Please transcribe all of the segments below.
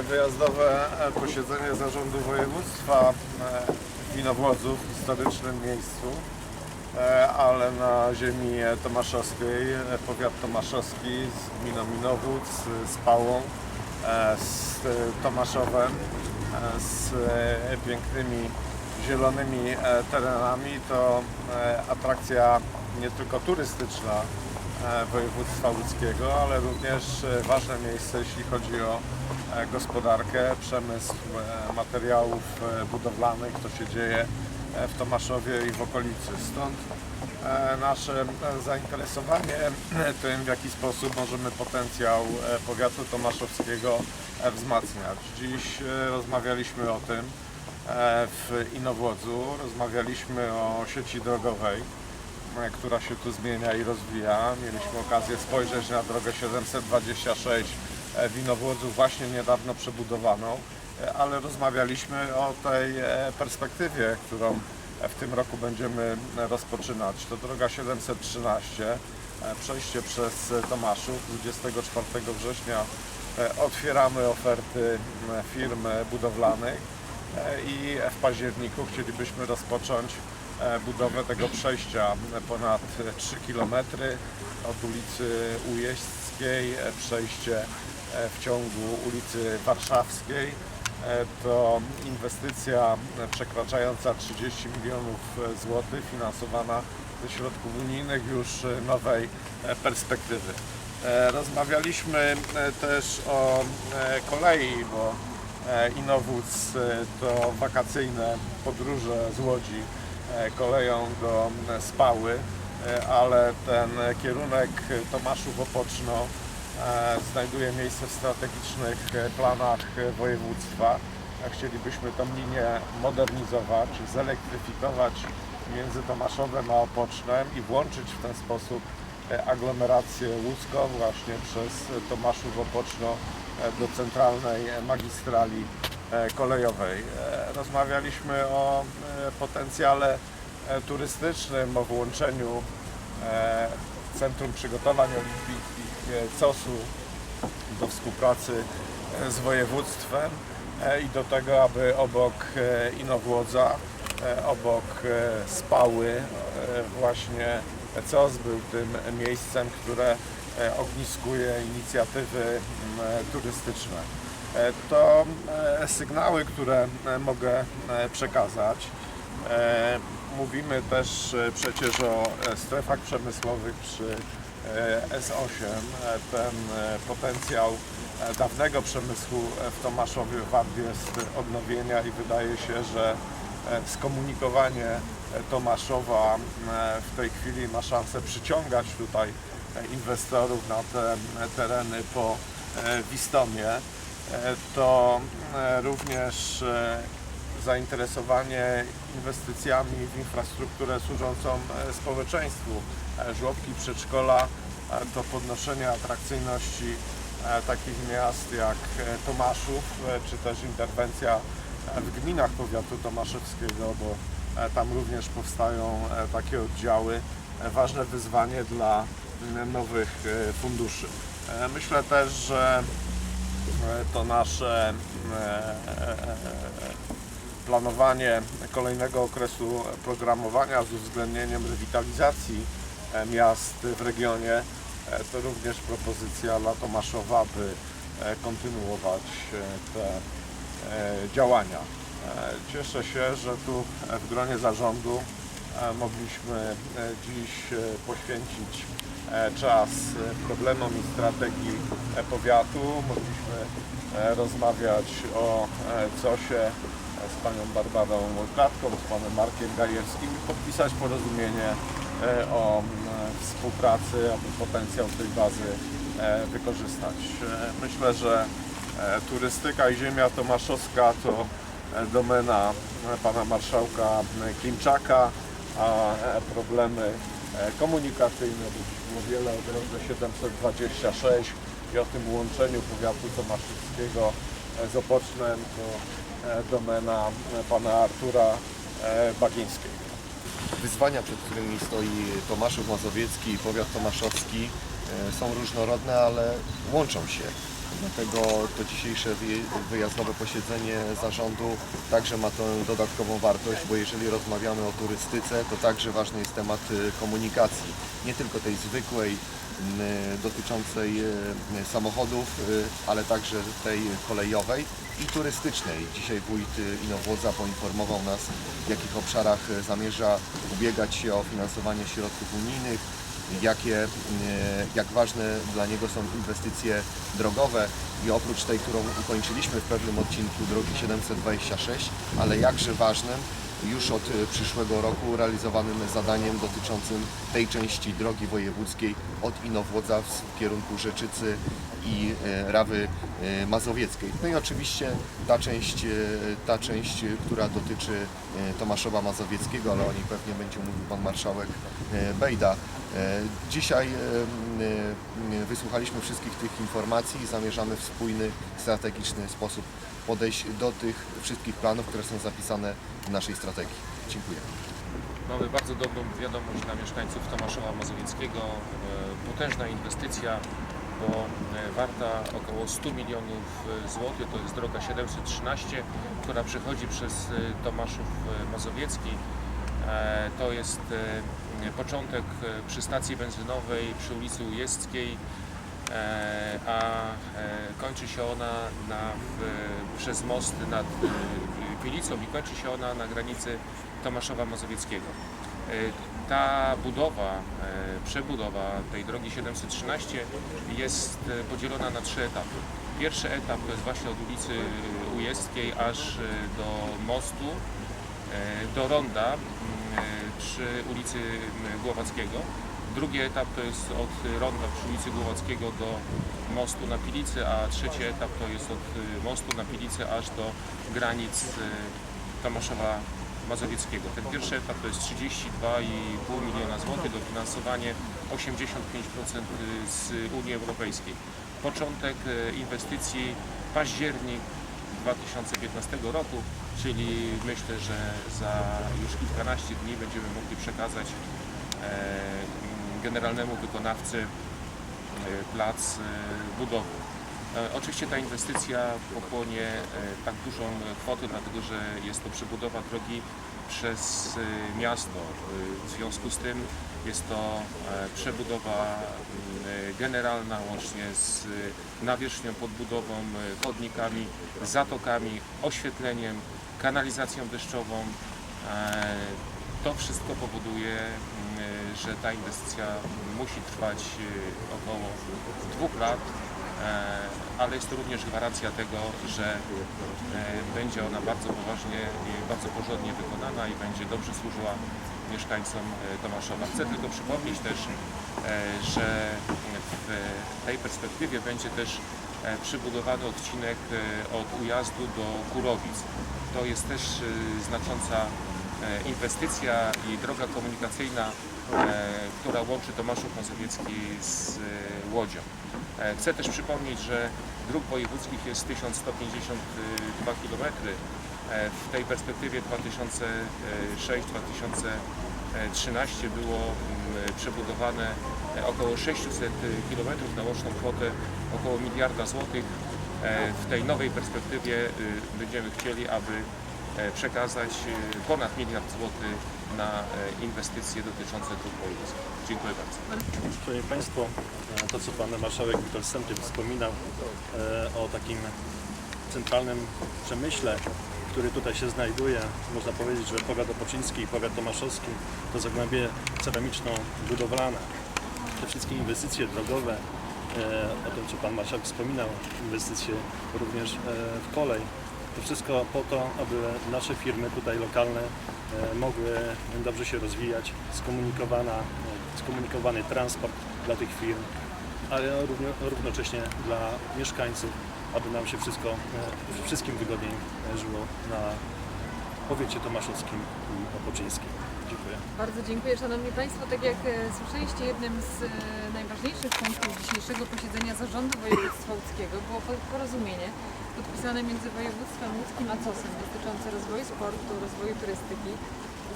wyjazdowe e, posiedzenie Zarządu Województwa e, w Winowłodzu, w historycznym miejscu, e, ale na ziemi tomaszowskiej, powiat tomaszowski z gminą Minowódz, z Pałą, z Tomaszowem, z pięknymi zielonymi terenami. To atrakcja nie tylko turystyczna, województwa łódzkiego, ale również ważne miejsce, jeśli chodzi o gospodarkę, przemysł e, materiałów e, budowlanych, to się dzieje e, w Tomaszowie i w okolicy. Stąd e, nasze e, zainteresowanie e, tym, w jaki sposób możemy potencjał e, powiatu tomaszowskiego e, wzmacniać. Dziś e, rozmawialiśmy o tym e, w Inowłodzu, rozmawialiśmy o sieci drogowej e, która się tu zmienia i rozwija. Mieliśmy okazję spojrzeć na drogę 726 e, w Inowłodzu, właśnie niedawno przebudowaną, e, ale rozmawialiśmy o tej e, perspektywie, którą w tym roku będziemy rozpoczynać. To droga 713, e, przejście przez Tomaszów. 24 września otwieramy oferty firm budowlanych i w październiku chcielibyśmy rozpocząć budowę tego przejścia e, ponad 3 km od ulicy Ujeźdzkiej, e, przejście e, w ciągu ulicy Warszawskiej. E, To inwestycja e, przekraczająca 30 milionów e, złotych, finansowana ze środków unijnych już e, nowej e, perspektywy. E, Rozmawialiśmy e, też o e, kolei, bo e, Inowódz e, to wakacyjne podróże z Łodzi e, koleją do e, Spały, e, ale ten kierunek Tomaszów-Opoczno e, znajduje miejsce w strategicznych e, planach e, województwa. Chcielibyśmy tą linię modernizować, zelektryfikować między Tomaszowem a Opocznem i włączyć w ten sposób e, aglomerację łódzką właśnie przez e, Tomaszów Opoczno e, do centralnej e, magistrali e, kolejowej. E, Rozmawialiśmy o e, potencjale e, turystycznym, o włączeniu e, Centrum Przygotowań Olimpijskich e, COS-u do współpracy e, z województwem e, i do tego, aby obok e, Inowłodza, e, obok e, Spały e, właśnie COS był tym miejscem, które e, ogniskuje inicjatywy e, turystyczne. E, To e, sygnały, które e, mogę przekazać. Mówimy też przecież o strefach przemysłowych przy e, S8. E, Ten potencjał dawnego przemysłu w Tomaszowie wart jest odnowienia i wydaje się, że skomunikowanie Tomaszowa w tej chwili ma szansę przyciągać tutaj inwestorów na te tereny po Wistomie. E, To e, również e, zainteresowanie inwestycjami w infrastrukturę służącą społeczeństwu. Żłobki, przedszkola to podnoszenie atrakcyjności takich miast jak Tomaszów, czy też interwencja w gminach powiatu tomaszewskiego, bo tam również powstają takie oddziały. Ważne wyzwanie dla nowych funduszy. Myślę też, że to nasze e, planowanie kolejnego okresu programowania z uwzględnieniem rewitalizacji e, miast w regionie e, to również propozycja dla Tomaszowa, by e, kontynuować e, te e, działania. E, Cieszę się, że tu e, w gronie zarządu e, mogliśmy e, dziś e, poświęcić e, czas e, problemom i strategii e, powiatu. Mogliśmy e, rozmawiać o e, COSie e, z panią Barbarą Klatką, z panem Markiem Gajewskim i podpisać porozumienie e, o współpracy, aby potencjał tej bazy e, wykorzystać. E, Myślę, że e, turystyka i ziemia tomaszowska to e, domena e, pana marszałka e, Klimczaka, a e, problemy e, komunikacyjne, bo wiele o drodze 726 i o tym łączeniu powiatu tomaszewskiego e, z Opocznem, to e, domena e, pana Artura e, Bagińskiego. Wyzwania, przed którymi stoi Tomaszów Mazowiecki i powiat tomaszowski e, są różnorodne, ale łączą się. Dlatego to dzisiejsze wyjazdowe posiedzenie zarządu także ma tę dodatkową wartość, bo jeżeli rozmawiamy o turystyce, to także ważny jest temat y, komunikacji. Nie tylko tej zwykłej, dotyczącej y, samochodów, y, ale także tej kolejowej i turystycznej. Dzisiaj wójt Inowłodza poinformował nas, w jakich obszarach zamierza ubiegać się o finansowanie środków unijnych, jakie, e, jak ważne dla niego są inwestycje drogowe. I oprócz tej, którą ukończyliśmy w pewnym odcinku drogi 726, ale jakże ważnym już od e, przyszłego roku realizowanym zadaniem dotyczącym tej części drogi wojewódzkiej od Inowłodza w kierunku Rzeczycy i e, Rawy e, Mazowieckiej. No i oczywiście ta część, ta część, która dotyczy Tomaszowa Mazowieckiego, ale o niej pewnie będzie mówił Pan Marszałek Bejda. Dzisiaj wysłuchaliśmy wszystkich tych informacji i zamierzamy w spójny, strategiczny sposób podejść do tych wszystkich planów, które są zapisane w naszej strategii. Dziękuję. Mamy bardzo dobrą wiadomość dla mieszkańców Tomaszowa Mazowieckiego. E, Potężna inwestycja, bo e, warta około 100 milionów e, złotych. To jest droga 713, która przechodzi przez Tomaszów Mazowiecki. To jest początek przy stacji benzynowej przy ulicy Ujezdzkiej, e, a e, kończy się ona na, w, przez most nad e, Pilicą i kończy się ona na granicy Tomaszowa Mazowieckiego. E, Ta budowa, e, przebudowa tej drogi 713 jest e, podzielona na trzy etapy. Pierwszy etap to jest właśnie od ulicy Ujezdzkiej aż e, do mostu, e, do ronda e, przy ulicy Głowackiego. Drugi etap to jest od ronda przy ulicy Głowackiego do mostu na Pilicy, a trzeci etap to jest od e, mostu na Pilicy aż do granic e, Tomaszowa Mazowieckiego. Ten pierwszy etap to jest 32,5 miliona złotych, dofinansowanie 85% z Unii Europejskiej. Początek inwestycji październik 2015 roku, czyli myślę, że za już kilkanaście dni będziemy mogli przekazać e, generalnemu wykonawcy e, plac e, budowy. E, Oczywiście ta inwestycja pochłonie tak dużą kwotę, dlatego że jest to przebudowa drogi przez miasto. W związku z tym jest to przebudowa m, e, generalna łącznie z nawierzchnią, podbudową, chodnikami, zatokami, oświetleniem, kanalizacją deszczową. To wszystko powoduje, m, e, że ta inwestycja musi trwać e, około dwóch lat, e, ale jest to również gwarancja tego, że e, będzie ona bardzo poważnie bardzo porządnie wykonana i będzie dobrze służyła mieszkańcom e, Tomaszowa. Chcę tylko przypomnieć też, że w tej perspektywie będzie też przybudowany odcinek od Ujazdu do Kurowic. To jest też znacząca inwestycja i droga komunikacyjna, która łączy Tomaszów Mazowiecki z e, Łodzią. E, Chcę też przypomnieć, że dróg wojewódzkich jest 1152 km. E, W tej perspektywie 2006-2013 było mm, przebudowane e, około 600 km na łączną kwotę około miliarda złotych. E, W tej nowej perspektywie y, będziemy chcieli, aby e, przekazać y, ponad miliard złotych na e, inwestycje dotyczące dróg wojewódzkich. Dziękuję bardzo. Szanowni Państwo, e, to co Pan Marszałek Witold Stępy wspominał e, o takim centralnym przemyśle, który tutaj się znajduje, można powiedzieć, że powiat opoczyński i powiat tomaszowski to zagłębie ceramiczno-budowlane. Te wszystkie inwestycje drogowe, e, o tym co Pan Marszałek wspominał, inwestycje również e, w kolej, to wszystko po to, aby nasze firmy tutaj lokalne e, mogły dobrze się rozwijać, skomunikowana, e, skomunikowany transport dla tych firm, ale równo, równocześnie dla mieszkańców, aby nam się wszystko, e, wszystkim wygodniej żyło na powiecie tomaszowskim i opoczyńskim. Dziękuję. Bardzo dziękuję Szanowni Państwo. Tak jak e, słyszeliście, jednym z e, najważniejszych punktów dzisiejszego posiedzenia Zarządu Województwa Łódzkiego było po- porozumienie podpisane między województwem łódzkim a COS-em dotyczące rozwoju sportu, rozwoju turystyki.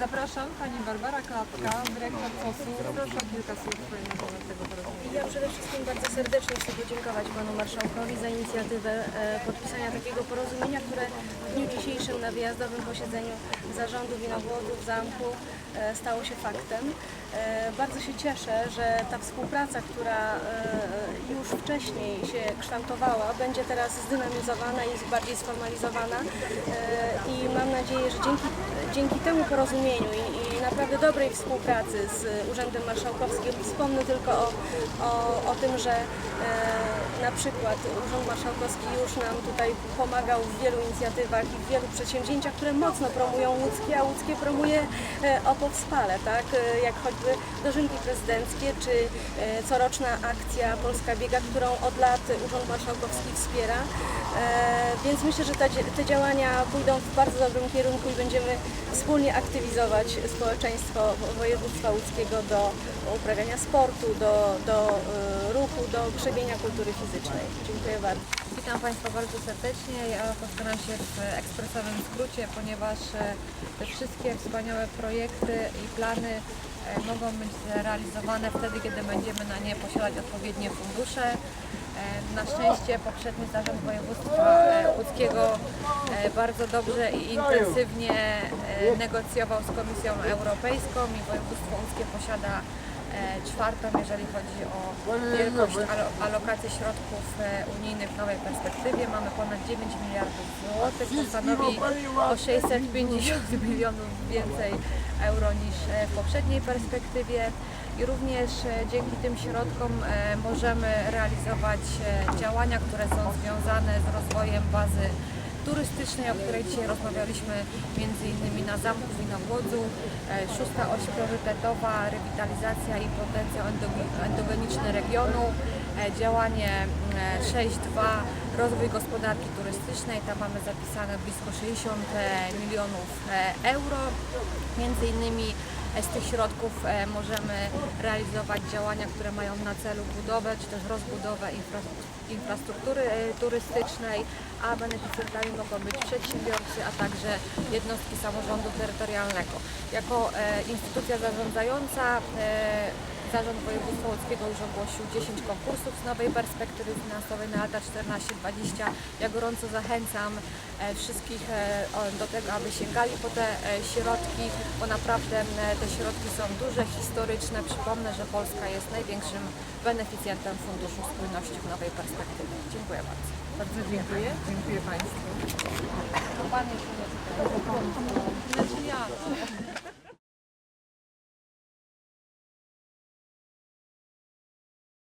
Zapraszam Pani Barbara Klapka, dyrektor COS-u. Proszę o kilka słów na tego porozumienia. Ja przede wszystkim bardzo serdecznie chcę podziękować Panu Marszałkowi za inicjatywę e, podpisania takiego porozumienia, które w dniu dzisiejszym na wyjazdowym posiedzeniu Zarządu Winowłodu w Zamku e, stało się faktem. E, Bardzo się cieszę, że ta współpraca, która już wcześniej się kształtowała, będzie teraz zdynamizowana i bardziej sformalizowana i mam nadzieję, że dzięki, dzięki temu porozumieniu i, i naprawdę dobrej współpracy z Urzędem Marszałkowskim, wspomnę tylko o, o, o tym, że e, na przykład Urząd Marszałkowski już nam tutaj pomagał w wielu inicjatywach i w wielu przedsięwzięciach, które mocno promują łódzkie, a łódzkie promuje e, OPO w Spale, tak? E, jak choćby dożynki prezydenckie, czy e, coroczna akcja Polska Biega, którą od lat Urząd Marszałkowski wspiera. E, Więc myślę, że te, działania pójdą w bardzo dobrym kierunku i będziemy wspólnie aktywizować społeczeństwo województwa łódzkiego do uprawiania sportu, do, do e, ruchu, do krzewienia kultury fizycznej. Dziękuję bardzo. Witam Państwa bardzo serdecznie. Ja postaram się w ekspresowym skrócie, ponieważ e, te wszystkie wspaniałe projekty i plany mogą być realizowane wtedy, kiedy będziemy na nie posiadać odpowiednie fundusze. Na szczęście poprzedni zarząd województwa e, łódzkiego e, bardzo dobrze i intensywnie e, negocjował z Komisją Europejską i województwo łódzkie posiada czwartą, jeżeli chodzi o wielkość alo- alokacji środków unijnych w nowej perspektywie. Mamy ponad 9 miliardów złotych, to stanowi o 650 milionów więcej euro niż w poprzedniej perspektywie. I również e, dzięki tym środkom e, możemy realizować e, działania, które są związane z rozwojem bazy turystycznej, o której dzisiaj rozmawialiśmy między innymi na Zamku Winowłodzu. E, Szósta oś priorytetowa, rewitalizacja i potencjał endoge- endogeniczny regionu. Działanie mm, e, 6.2, rozwój gospodarki turystycznej. Tam mamy zapisane blisko 60 e, milionów euro. Między innymi z tych środków e, możemy realizować działania, które mają na celu budowę czy też rozbudowę infra- infrastruktury e, turystycznej, a beneficjentami mogą być przedsiębiorcy, a także jednostki samorządu terytorialnego. Jako e, instytucja zarządzająca Zarząd Województwa Łódzkiego już ogłosił 10 konkursów z nowej perspektywy finansowej na lata 14-20. Ja gorąco zachęcam e, wszystkich e, do tego, aby sięgali po te e, środki, bo naprawdę te środki są duże, historyczne. Przypomnę, że Polska jest największym beneficjentem Funduszu Spójności w nowej perspektywie. Dziękuję bardzo. Bardzo dziękuję. Dziękuję Państwu. Panie, Znaczy ja.